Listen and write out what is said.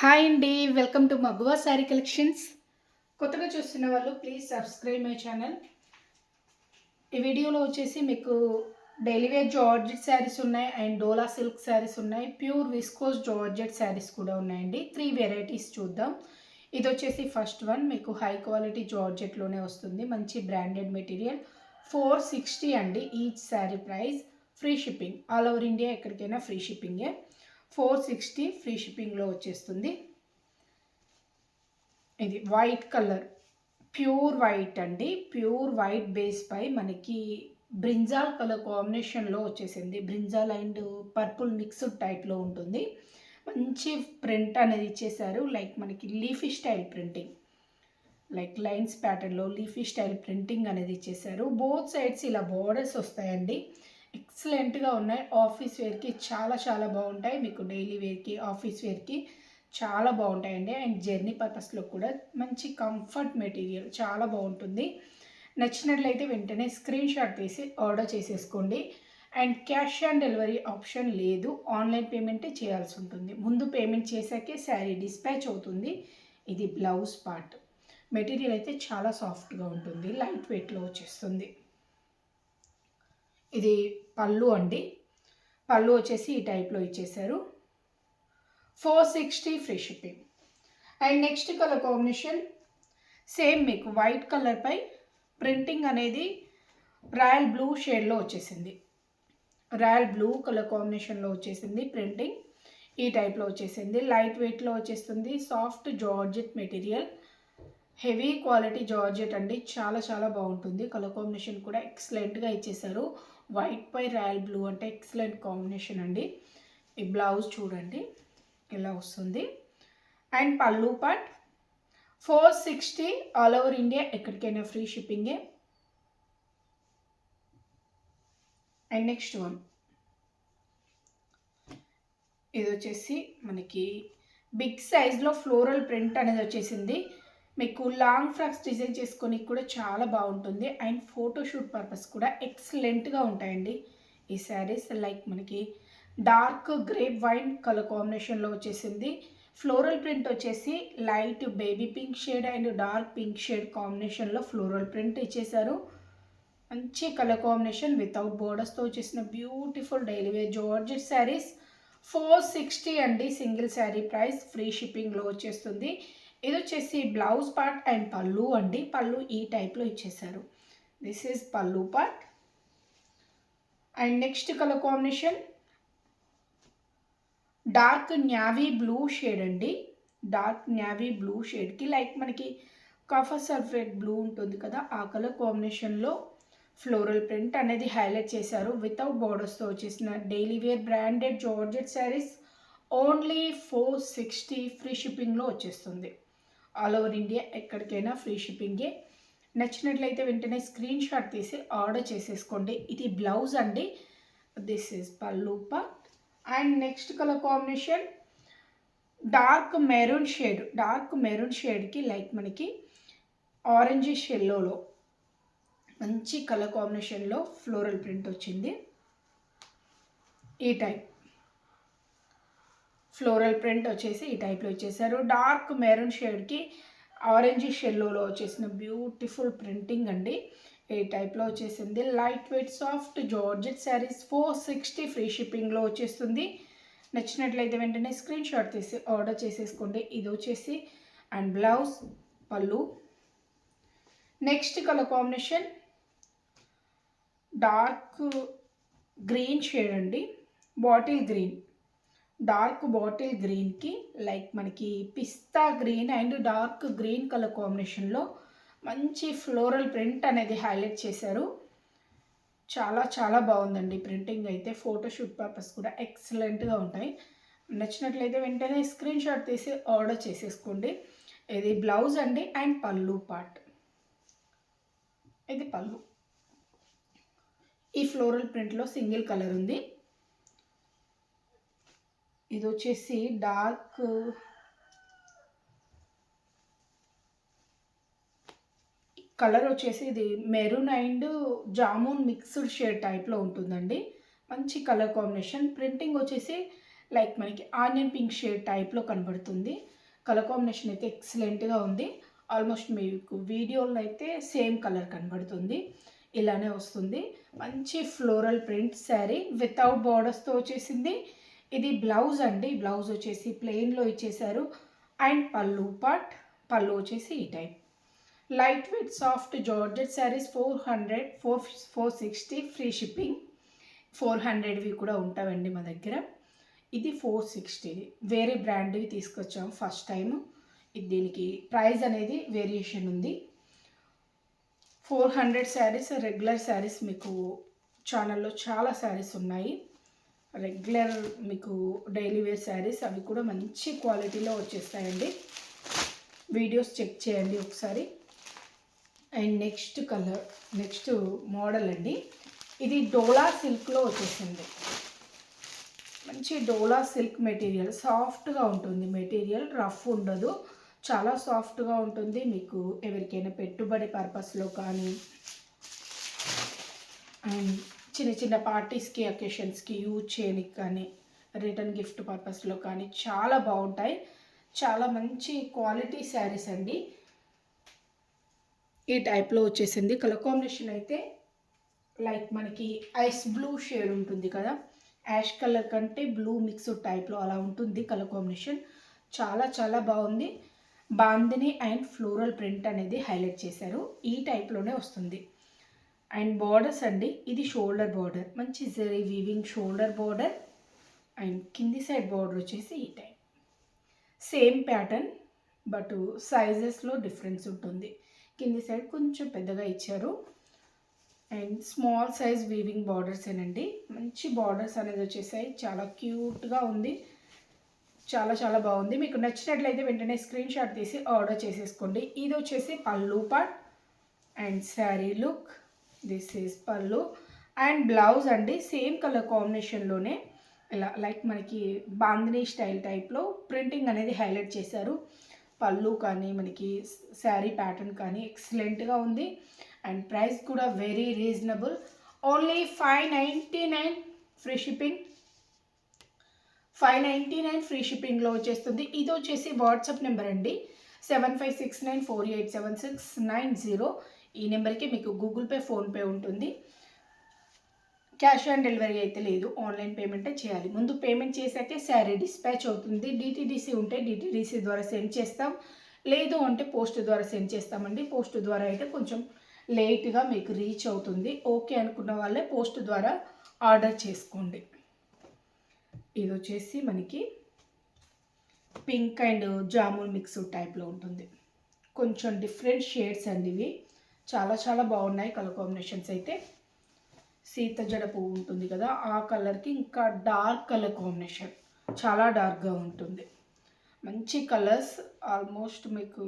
Hi అండి welcome to మగువా sari collections. కొత్తగా చూస్తున్న వాళ్ళు ప్లీజ్ సబ్స్క్రైబ్ మై ఛానల్ ఈ వీడియోలో వచ్చేసి మీకు డైలీ వేర్ జార్జెట్ శారీస్ ఉన్నాయి అండ్ డోలా సిల్క్ శారీస్ ఉన్నాయి. ప్యూర్ విస్కోస్ జార్జెట్ శారీస్ కూడా ఉన్నాయండి. త్రీ వెరైటీస్ చూద్దాం. ఇది వచ్చేసి ఫస్ట్ వన్ మీకు హై క్వాలిటీ జార్జెట్లోనే వస్తుంది. మంచి బ్రాండెడ్ మెటీరియల్ ఫోర్ సిక్స్టీ అండి each sari price free shipping all over India ఎక్కడికైనా ఫ్రీ షిప్పింగే ఫోర్ సిక్స్టీ ఫ్రీ షిప్పింగ్లో వచ్చేస్తుంది. ఇది వైట్ కలర్ ప్యూర్ వైట్ అండి. ప్యూర్ వైట్ బేస్ పై మనకి బ్రింజాల్ కలర్ కాంబినేషన్లో వచ్చేసింది. బ్రింజాల్ అండ్ పర్పుల్ మిక్స్డ్ టైప్లో ఉంటుంది. మంచి ప్రింట్ అనేది ఇచ్చేసారు లైక్ మనకి leafy style printing like lines ప్యాటర్న్లో లీఫీ స్టైల్ ప్రింటింగ్ అనేది ఇచ్చేసారు బోత్ సైడ్స్ ఇలా బోర్డర్స్ వస్తాయండి. ఎక్సలెంట్గా ఉన్నాయి. ఆఫీస్ వేర్కి చాలా చాలా బాగుంటాయి. మీకు డైలీ వేర్కి ఆఫీస్ వేర్కి చాలా బాగుంటాయండి. అండ్ జర్నీ పర్పస్లో కూడా మంచి కంఫర్ట్ మెటీరియల్ చాలా బాగుంటుంది. నచ్చినట్లయితే వెంటనే స్క్రీన్ షాట్ తీసి ఆర్డర్ చేసేసుకోండి. And cash on delivery option లేదు. ఆన్లైన్ పేమెంటే చేయాల్సి ఉంటుంది. ముందు పేమెంట్ చేశాకే శారీ డిస్పాచ్ అవుతుంది. ఇది బ్లౌజ్ పార్ట్. మెటీరియల్ అయితే చాలా సాఫ్ట్గా ఉంటుంది. లైట్ వెయిట్లో వచ్చేస్తుంది. ఇది పళ్ళు అండి. పళ్ళు వచ్చేసి ఈ టైప్లో ఇచ్చేసారు. Four sixty free shipping and next colour combination same మీకు వైట్ కలర్పై ప్రింటింగ్ అనేది రాయల్ బ్లూ షేడ్లో వచ్చేసింది. రాయల్ బ్లూ కలర్ కాంబినేషన్లో వచ్చేసింది ప్రింటింగ్ ఈ టైప్లో వచ్చేసింది. లైట్ వెయిట్లో వచ్చేస్తుంది. Soft georgette material heavy quality georgette అండి. చాలా చాలా బాగుంటుంది. కలర్ కాంబినేషన్ కూడా ఎక్సలెంట్గా ఇచ్చేసారు. వైట్ పై రాయల్ బ్లూ అంటే ఎక్సలెంట్ కాంబినేషన్ అండి. ఈ బ్లౌజ్ చూడండి ఇలా వస్తుంది. అండ్ పళ్ళు part four sixty all over India ఎక్కడికైనా ఫ్రీ షిప్పింగే. And next one. ఇది వచ్చేసి మనకి బిగ్ సైజ్లో ఫ్లోరల్ ప్రింట్ అనేది వచ్చేసింది. మీకు లాంగ్ ఫ్రాక్స్ డిజైన్ చేసుకొని కూడా చాలా బాగుంటుంది. అండ్ ఫోటోషూట్ పర్పస్ కూడా ఎక్సలెంట్గా ఉంటాయండి. ఈ శారీస్ లైక్ మనకి డార్క్ గ్రేప్ వైన్ కలర్ కాంబినేషన్లో వచ్చేసింది. ఫ్లోరల్ ప్రింట్ వచ్చేసి light baby pink shade and dark pink shade కాంబినేషన్లో ఫ్లోరల్ ప్రింట్ ఇచ్చేశారు. మంచి కలర్ కాంబినేషన్ వితౌట్ బోర్డర్స్తో వచ్చేసిన beautiful daily wear georgette saris four sixty అండి సింగిల్ శారీ ప్రైస్ ఫ్రీ షిప్పింగ్లో వచ్చేస్తుంది. ఇది వచ్చేసి బ్లౌజ్ పార్ట్ అండ్ పళ్ళు అండి. పళ్ళు ఈ టైప్లో ఇచ్చేసారు. దిస్ ఈజ్ పళ్ళు part. And next colour combination. Dark navy blue shade అండి. డార్క్ న్యావీ బ్లూ షేడ్కి లైక్ మనకి కాఫర్ సల్ఫేట్ బ్లూ ఉంటుంది కదా ఆ కలర్ కాంబినేషన్లో ఫ్లోరల్ ప్రింట్ అనేది హైలైట్ చేశారు. వితౌట్ బార్డర్స్తో వచ్చేసిన daily wear branded georgette saris only four sixty free షిప్పింగ్లో వచ్చేస్తుంది. ఆల్ ఓవర్ ఇండియా ఎక్కడికైనా ఫ్రీ షిప్పింగే. నచ్చినట్లయితే వెంటనే స్క్రీన్ షాట్ తీసి ఆర్డర్ చేసేసుకోండి. ఇది బ్లౌజ్ అండి. దిస్ ఈజ్ పల్లు part and next colour combination dark maroon shade dark maroon షేడ్కి like మనకి ఆరెంజ్ షెల్లోలో మంచి కలర్ కాంబినేషన్లో ఫ్లోరల్ ప్రింట్ వచ్చింది. ఈ టైప్ ఫ్లోరల్ ప్రింట్ వచ్చేసి ఈ టైప్లో ఇచ్చేసారు డార్క్ మెరూన్ షేడ్కి ఆరెంజ్ షెల్లోలో వచ్చేసిన బ్యూటిఫుల్ ప్రింటింగ్ అండి. ఈ టైప్లో వచ్చేసింది. Light weight soft georgette saris four sixty free షిప్పింగ్లో వచ్చేస్తుంది. నచ్చినట్లయితే వెంటనే స్క్రీన్ షాట్ తీసి ఆర్డర్ చేసేసుకోండి. ఇది వచ్చేసి అండ్ బ్లౌజ్ పళ్ళు. Next colour combination dark green shade అండి. Bottle green. డార్క్ బాటిల్ గ్రీన్కి లైక్ మనకి పిస్తా green and dark green colour కాంబినేషన్లో మంచి ఫ్లోరల్ ప్రింట్ అనేది హైలైట్ చేశారు. చాలా చాలా బాగుందండి ప్రింటింగ్ అయితే. ఫోటోషూట్ పర్పస్ కూడా ఎక్సలెంట్గా ఉంటాయి. నచ్చినట్లయితే వెంటనే స్క్రీన్ షాట్ తీసి ఆర్డర్ చేసేసుకోండి. ఇది బ్లౌజ్ అండి అండ్ పళ్ళు పార్ట్. ఇది పళ్ళు. ఈ ఫ్లోరల్ ప్రింట్లో సింగిల్ కలర్ ఉంది. ఇది వచ్చేసి డార్క్ కలర్ వచ్చేసి ఇది maroon and jamun mixed shade టైప్లో ఉంటుందండి. మంచి కలర్ కాంబినేషన్. ప్రింటింగ్ వచ్చేసి లైక్ మనకి ఆనియన్ పింక్ షేడ్ టైప్లో కనబడుతుంది. కలర్ కాంబినేషన్ అయితే ఎక్సలెంట్గా ఉంది. ఆల్మోస్ట్ మీకు వీడియోలో అయితే సేమ్ కలర్ కనబడుతుంది. ఇలానే వస్తుంది. మంచి ఫ్లోరల్ ప్రింట్ శారీ వితౌట్ బార్డర్స్తో వచ్చేసింది. ఇది బ్లౌజ్ అండి. బ్లౌజ్ వచ్చేసి ప్లెయిన్లో ఇచ్చేసారు. అండ్ పళ్ళు పాట్ పళ్ళు వచ్చేసి ఈ type light weight soft georgette saris four hundred four four sixty free shipping four హండ్రెడ్వి కూడా ఉంటాయండి మా దగ్గర. ఇది ఫోర్ సిక్స్టీది వేరే బ్రాండ్వి తీసుకొచ్చాము ఫస్ట్ టైం ఇది దీనికి ప్రైస్ అనేది వేరియేషన్ ఉంది. Four hundred saris regular saris మీకు ఛానల్లో చాలా శారీస్ ఉన్నాయి. రెగ్యులర్ మీకు డైలీ వేర్ శారీస్ అవి కూడా మంచి క్వాలిటీలో వచ్చేస్తాయండి. వీడియోస్ చెక్ చేయండి ఒకసారి. And next colour next model అండి. ఇది డోలా సిల్క్లో వచ్చేసింది. మంచి డోలా సిల్క్ మెటీరియల్ సాఫ్ట్గా ఉంటుంది మెటీరియల్ రఫ్ ఉండదు. చాలా సాఫ్ట్గా ఉంటుంది. మీకు ఎవరికైనా పెట్టుబడి పర్పస్లో కానీ అండ్ చిన్న చిన్న పార్టీస్కి అకేషన్స్కి యూజ్ చేయడానికి కానీ రిటర్న్ గిఫ్ట్ పర్పస్లో కానీ చాలా బాగుంటాయి. చాలా మంచి క్వాలిటీ శారీస్ అండి. ఈ టైప్లో వచ్చేసింది. కలర్ కాంబినేషన్ అయితే లైక్ మనకి ఐస్ బ్లూ షేడ్ ఉంటుంది కదా. యాష్ కలర్ కంటే బ్లూ మిక్స్డ్ టైప్లో అలా ఉంటుంది కలర్ కాంబినేషన్ చాలా చాలా బాగుంది. బాందిని అండ్ ఫ్లోరల్ ప్రింట్ అనేది హైలైట్ చేశారు. ఈ టైప్లోనే వస్తుంది. అండ్ బార్డర్స్ అండి ఇది షోల్డర్ బార్డర్. మంచి zari weaving shoulder border and కింది సైడ్ బార్డర్ వచ్చేసి ఈ టైప్. సేమ్ ప్యాటర్న్ బట్ సైజెస్లో డిఫరెన్స్ ఉంటుంది. కింది సైడ్ కొంచెం పెద్దగా ఇచ్చారు. And small size weaving borders ఏనండి మంచి బార్డర్స్ అనేది వచ్చేసాయి. చాలా క్యూట్గా ఉంది. చాలా చాలా బాగుంది. మీకు నచ్చినట్లయితే వెంటనే స్క్రీన్ షాట్ తీసి ఆర్డర్ చేసేసుకోండి. ఇది వచ్చేసి పళ్ళు part and sari look. This is పళ్ళు. అండ్ బ్లౌజ్ అండి సేమ్ కలర్ కాంబినేషన్లోనే ఇలా లైక్ మనకి బాందినీ స్టైల్ టైప్లో ప్రింటింగ్ అనేది హైలైట్ చేశారు. పళ్ళు కానీ మనకి శారీ ప్యాటర్న్ కానీ ఎక్సలెంట్గా ఉంది. అండ్ ప్రైస్ కూడా very reasonable. Only five ninety nine free shipping. Five ninety nine free షిప్పింగ్లో వచ్చేస్తుంది. ఇది వచ్చేసి వాట్సాప్ నెంబర్ అండి. Seven five six nine four eight seven six nine zero. ఈ నెంబర్కి మీకు గూగుల్ పే ఫోన్పే ఉంటుంది. క్యాష్ ఆన్ డెలివరీ అయితే లేదు. ఆన్లైన్ పేమెంటే చేయాలి. ముందు పేమెంట్ చేశాకే శారీ డిస్పాచ్ అవుతుంది. డిటీడీసీ ఉంటే డిటీడీసీ ద్వారా సెండ్ చేస్తాం. లేదు అంటే పోస్ట్ ద్వారా సెండ్ చేస్తామండి. పోస్ట్ ద్వారా అయితే కొంచెం లేట్గా మీకు రీచ్ అవుతుంది. ఓకే అనుకున్న వాళ్ళే పోస్ట్ ద్వారా ఆర్డర్ చేసుకోండి. ఇది వచ్చేసి మనకి పింక్ అండ్ జామున్ మిక్స్ టైప్లో ఉంటుంది. కొంచెం డిఫరెంట్ షేడ్స్ అండి ఇవి. చాలా చాలా బాగున్నాయి కలర్ కాంబినేషన్స్ అయితే. సీత జడ పువ్వు ఉంటుంది కదా ఆ కలర్కి ఇంకా డార్క్ కలర్ కాంబినేషన్ చాలా డార్క్గా ఉంటుంది. మంచి కలర్స్ ఆల్మోస్ట్ మీకు